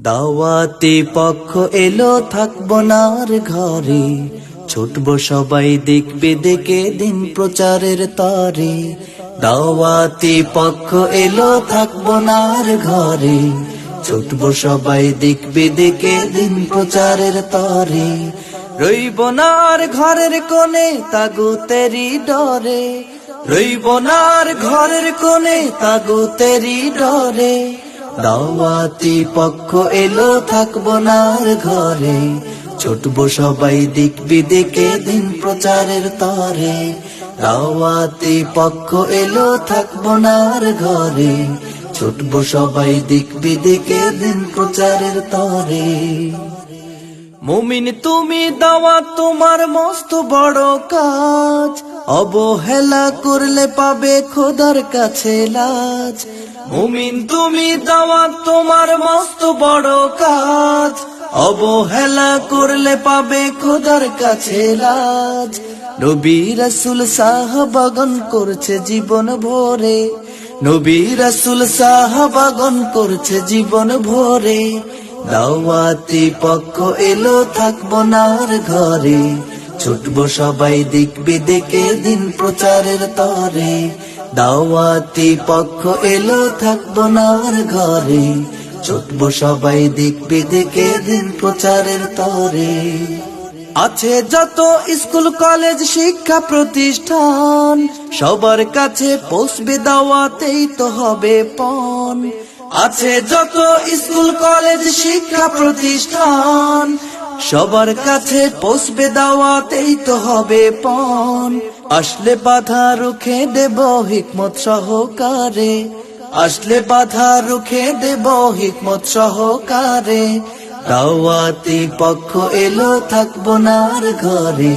দাওয়াতি পক্ষ এলো, থাকব না আর ঘরে। ছুটবো সবাই দেখবে দেখে দিন প্রচারের তরে। দাওয়াতি পক্ষ এলো, থাকব না আর ঘরে। ছুটবো সবাই দেখবে দেখে দিন প্রচারের তরে। রইব ঘরের কোণে তাগুতেরি ডরে। রইব না আর ঘরের কোণে তাগুতেরি ডরে। দাওয়াতি পক্ষ এলো, থাকব না ঘরে। ছুটবো সবাই দিক বিদিকে দিন প্রচারের তরে। দাওয়াতি পক্ষ এলো, থাকব না ঘরে। ছুটবো সবাই দিক বিদিকে দিন প্রচারের তরে। মুমিন, তুমি দাওয়া তোমার মস্ত বড় কাজ। অবহেলা করলে পাবে খোদার কাছে লাজ। মুমিন, তুমি দাওয়া তোমার মস্ত বড় কাজ। অবহেলা করলে পাবে খোদার কাছে লাজ। নবী রসুল সাহাবাগন করছে জীবন ভরে। নবী রসুল সাহাবাগন করছে জীবন ভরে। দাওয়াতি পক্ষ এলো, থাকব না আর ঘরে। ছুটবো সবাই দেখবে দেখে দিন প্রচারের তরে। দাওয়াতি পক্ষ এলো, থাকব না আর ঘরে। ছুটবো সবাই দেখবে দেখে দিন প্রচারের তরে। আছে যত স্কুল, কলেজ, শিক্ষা প্রতিষ্ঠান, সবার কাছে পৌঁছবে দাওয়াতেই তো হবে পণ। আছে যত স্কুল, কলেজ, শিক্ষা প্রতিষ্ঠান। সবার কাছে পৌঁছবে দাওয়াতেই তো হবে পণ। আসলে বাধা রুখে দেব হিকমত সহকারে। আসলে বাধা রুখে দেব হিকমত সহকারে। দাওয়াতি পক্ষ এলো, থাকব না আর ঘরে।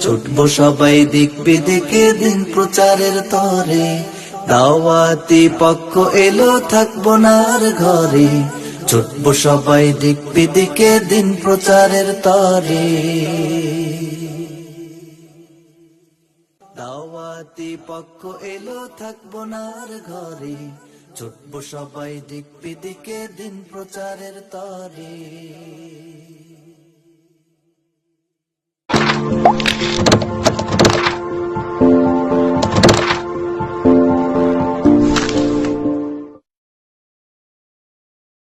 ছুটবো সবাই দেখবে দেখে দিন প্রচারের তরে। দাওয়াতি পক্ষ এলো, থাকব নার ঘরে। ছুটব সবাই দিক বিদিকে দিন প্রচারের তরে। দাওয়াতি পক্ষ এলো, থাকব নার ঘরে। ছুটব সবাই দিক বিদিকে দিন প্রচারের তরে।